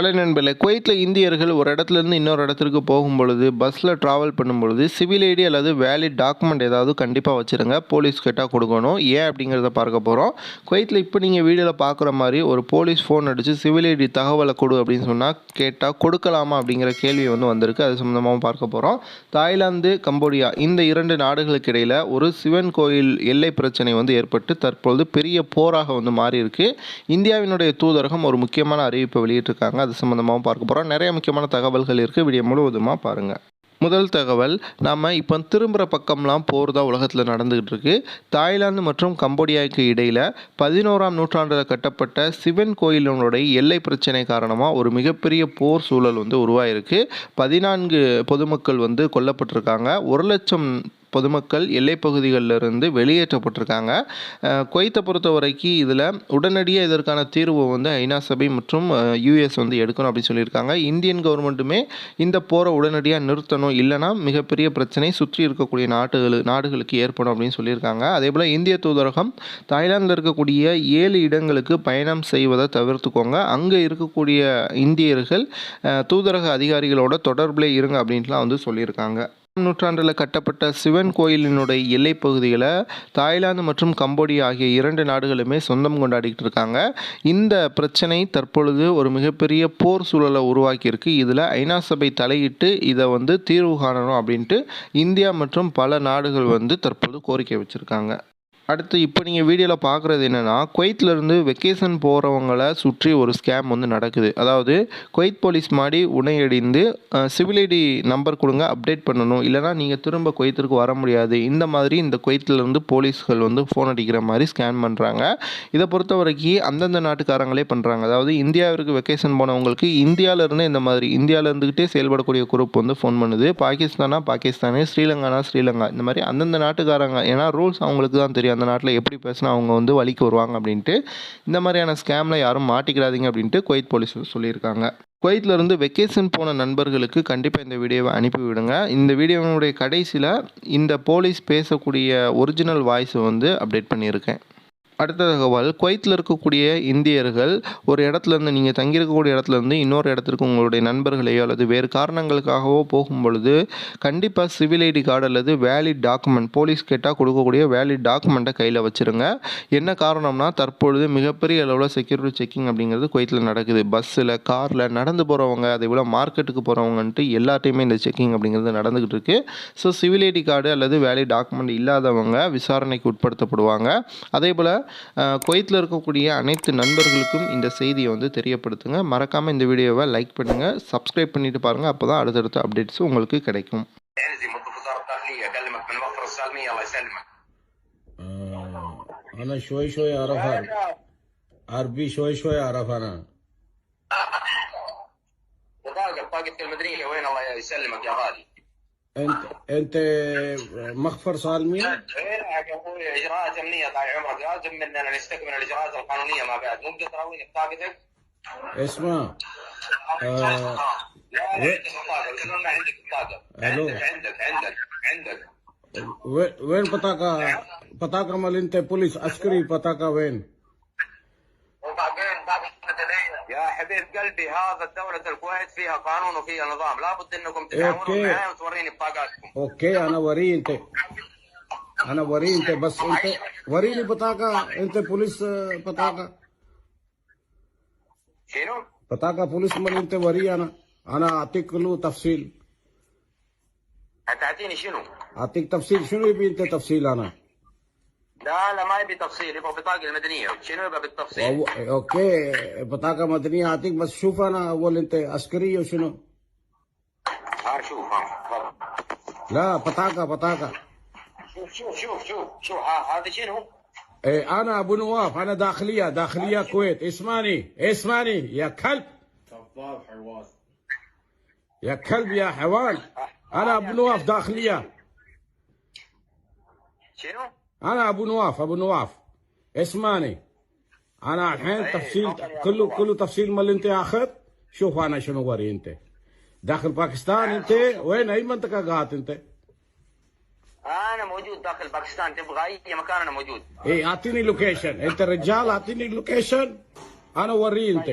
Hello நண்பர்களே குவைத்தில் இந்தியர்கள் ஒரு இடத்துலேருந்து இன்னொரு இடத்திற்கு போகும் பொழுது பஸ்ஸில் ட்ராவல் பண்ணும் பொழுது சிவில் ஐடி அல்லது வேலிட் டாக்குமெண்ட் ஏதாவது கண்டிப்பாக வச்சுருங்க போலீஸ் கேட்டால் கொடுக்கணும். ஏன் அப்படிங்கிறத பார்க்க போகிறோம் குவைத்தில் இப்போ நீங்கள் வீடியோவில் பார்க்குற மாதிரி ஒரு போலீஸ் ஃபோன் அடித்து சிவில் ஐடி தகவலை கொடு அப்படின்னு சொன்னால் கேட்டால் கொடுக்கலாமா அப்படிங்கிற கேள்வி வந்து வந்திருக்கு. அது சம்மந்தமாகவும் பார்க்க போகிறோம் தாய்லாந்து கம்போடியா இந்த இரண்டு நாடுகளுக்கு இடையில் ஒரு சிவன் கோயில் எல்லை பிரச்சனை வந்து ஏற்பட்டு தற்பொழுது பெரிய போராக வந்து மாறியிருக்கு. இந்தியாவினுடைய தூதரகம் ஒரு முக்கியமான அறிவிப்பை வெளியிட்டிருக்காங்க. அது சம்மந்தமாகவும் பார்க்க போகிறோம் நிறைய முக்கியமான தகவல்கள் இருக்குது வீடியோ முழுவதுமாக பாருங்கள் முதல் தகவல் நாம் இப்போ திரும்புகிற பக்கம்லாம் போர் தான் உலகத்தில் நடந்துகிட்டு இருக்கு. தாய்லாந்து மற்றும் கம்போடியாவுக்கு இடையில் பதினோராம் நூற்றாண்டில் கட்டப்பட்ட சிவன் கோயிலினுடைய எல்லை பிரச்சனை காரணமாக ஒரு மிகப்பெரிய போர் சூழல் வந்து உருவாயிருக்கு. பதினான்கு பொதுமக்கள் வந்து கொல்லப்பட்டிருக்காங்க. ஒரு லட்சம் பொதுமக்கள் எல்லைப்பகுதிகளிலிருந்து பகுதிகளில் இருந்து வெளியேற்றப்பட்டிருக்காங்க குவைத்தை பொறுத்த வரைக்கும் இதில் உடனடியாக இதற்கான தீர்வு வந்து ஐநா சபை மற்றும் யூஎஸ் வந்து எடுக்கணும் அப்படின்னு சொல்லியிருக்காங்க. இந்தியன் கவர்மெண்ட்டுமே இந்த போரை உடனடியாக நிறுத்தணும். இல்லைனா மிகப்பெரிய பிரச்சனை சுற்றி இருக்கக்கூடிய நாடுகள் நாடுகளுக்கு ஏற்படும் அப்படின்னு சொல்லியிருக்காங்க. அதே போல் இந்திய தூதரகம் தாய்லாந்தில் இருக்கக்கூடிய ஏழு இடங்களுக்கு பயணம் செய்வதை தவிர்த்துக்கோங்க. அங்கே இருக்கக்கூடிய இந்தியர்கள் தூதரக அதிகாரிகளோட தொடர்பில் இருங்க அப்படின்ட்டுலாம் வந்து சொல்லியிருக்காங்க. நூற்றாண்டில் கட்டப்பட்ட சிவன் கோயிலினுடைய எல்லை பகுதிகளை தாய்லாந்து மற்றும் கம்போடியா ஆகிய இரண்டு நாடுகளுமே சொந்தம் கொண்டாடிக்கிட்டு இருக்காங்க. இந்த பிரச்சனை தற்பொழுது ஒரு மிகப்பெரிய போர் சூழலை உருவாக்கியிருக்கு. இதில் ஐநா சபை தலையிட்டு இதை வந்து தீர்வு காணணும் அப்படின்ட்டு இந்தியா மற்றும் பல நாடுகள் வந்து தற்பொழுது கோரிக்கை வச்சுருக்காங்க. அடுத்து இப்போ நீங்கள் வீடியோவில் பார்க்குறது என்னென்னா குவைத்திலேருந்து வெக்கேஷன் போகிறவங்கள சுற்றி ஒரு ஸ்கேம் வந்து நடக்குது. அதாவது குவைத் போலீஸ் மாடி உணையடிந்து சிவில் ஐடி நம்பர் கொடுங்க அப்டேட் பண்ணணும். இல்லைனா நீங்கள் திரும்ப குவைத்திற்கு வர முடியாது. இந்த மாதிரி இந்த குவைத்திலேருந்து போலீஸ்கள் வந்து ஃபோன் அடிக்கிற மாதிரி ஸ்கேன் பண்ணுறாங்க இதை பொறுத்த வரைக்கும் அந்தந்த நாட்டுக்காரங்களே பண்ணுறாங்க அதாவது இந்தியாவிற்கு வெக்கேஷன் போனவங்களுக்கு இந்தியாவிலேருந்து இந்த மாதிரி இந்தியாவில் இருந்துக்கிட்டே செயல்படக்கூடிய குரூப் வந்து ஃபோன் பண்ணுது. பாகிஸ்தானா பாகிஸ்தானே ஸ்ரீலங்கானா ஸ்ரீலங்கா. இந்த மாதிரி அந்தந்த நாட்டுக்காரங்க ஏன்னா ரூல்ஸ் அவங்களுக்கு தான் தெரியும். அந்த நாட்டில் எப்படி பேசினா அவங்க வந்து வழிக்கு வருவாங்க அப்படின்ட்டு இந்த மாதிரியான ஸ்கேமில் யாரும் மாட்டிக்கிறாதீங்க அப்படின்ட்டு குவைத் போலீஸ் சொல்லியிருக்காங்க. குவைத்தில் இருந்து வெக்கேஷன் போன நண்பர்களுக்கு கண்டிப்பாக இந்த வீடியோவை அனுப்பிவிடுங்க இந்த வீடியோவினுடைய கடைசியில் இந்த போலீஸ் பேசக்கூடிய ஒரிஜினல் வாய்ஸை வந்து அப்டேட் பண்ணியிருக்கேன். அடுத்த தகவல் குவைத்தில் இருக்கக்கூடிய இந்தியர்கள் ஒரு இடத்துலேருந்து நீங்கள் தங்கியிருக்கக்கூடிய இடத்துலேருந்து இன்னொரு இடத்திற்கு உங்களுடைய நண்பர்களையோ அல்லது வேறு காரணங்களுக்காகவோ போகும் பொழுது கண்டிப்பாக சிவில் ஐடி கார்டு அல்லது வேலிட் டாக்குமெண்ட் போலீஸ் கேட்டால் கொடுக்கக்கூடிய வேலிட் டாக்குமெண்ட்டை கையில் வச்சுருங்க. என்ன காரணம்னா தற்பொழுது மிகப்பெரிய அளவில் செக்யூரிட்டி செக்கிங் அப்படிங்கிறது குவைத்தில் நடக்குது. பஸ்ஸில் காரில் நடந்து போகிறவங்க அதே போல் மார்க்கெட்டுக்கு போகிறவங்கன்ட்டு எல்லாத்தையுமே இந்த செக்கிங் அப்படிங்கிறது நடந்துக்கிட்டு இருக்கு. ஸோ சிவில் ஐடி கார்டு அல்லது வேலிட் டாக்குமெண்ட் இல்லாதவங்க விசாரணைக்கு உட்படுத்தப்படுவாங்க. அதே போல் குவைத்தில் இருக்கக்கூடிய அனைத்து நண்பர்களுக்கும் இந்த செய்தியை வந்து தெரியப்படுத்துங்க மறக்காமல் இந்த வீடியோவை லைக் பண்ணுங்கள் சப்ஸ்கிரைப் பண்ணிட்டு பாருங்கள் அப்போ தான் அடுத்தடுத்த அப்டேட்ஸ் உங்களுக்கு கிடைக்கும் انزل الضباط الداخليه اكلمك من مخبر السالميه الله يسلمك آه، انا شوي شوي اعرف عربي شوي شوي اعرف انا بطاقه بطاقه المدنيه وين الله يسلمك يا غالي انت انت مخفر يا أخوي اجراءات امنيه طال عمرك لازم مننا نستكمل الاجراءات القانونية ما بعد. ممكن تراويني بطاقتك؟ اسمع. آه لا لا وين- عندك بطاقة ما عندك بطاقة. عندك عندك عندك عندك. وين بطاقة؟ بطاقة مال انت؟ بوليس عسكري بطاقة وين؟ يا حبيب قلبي هذا دولة الكويت فيها قانون وفيها نظام. لابد إنكم أوكي. معي وتوريني بطاقاتكم. أوكي أنا وري أنت. أنا وري أنت. بس أنت وريني بطاقة. أنت بوليس آه، بطاقة. شنو؟ بطاقة بوليس مال أنت وري أنا. أنا أعطيك كله تفصيل. هتعطيني شنو؟ أعطيك تفصيل. شنو يبي أنت تفصيل أنا؟ لا لا ما يبي تفصيل يبغى بطاقة المدنية شنو يبغى بالتفصيل؟ أو- أوكي بطاقة مدنية اعطيك بس شوف أنا أول أنت عسكري وشنو؟ ها شوف ها تفضل. لا بطاقة بطاقة. شوف شوف شوف شوف شوف ها هذا شنو؟ إيه أنا أبو نواف أنا داخلية داخلية كويت. اسمعني اسمعني يا كلب. يا كلب يا حيوان أنا أبو نواف داخلية. شنو؟ أنا أبو نواف أبو نواف. اسمعني. أنا الحين تفصيل كله كله تفصيل مال أنت اخذ شوف أنا شنو وري أنت. داخل باكستان أنت؟ وين؟ أي منطقة قاعد أنت؟ أنا موجود داخل باكستان. تبغى أي مكان أنا موجود. إيه أعطيني لوكيشن أنت رجال أعطيني لوكيشن أنا وريه أنت.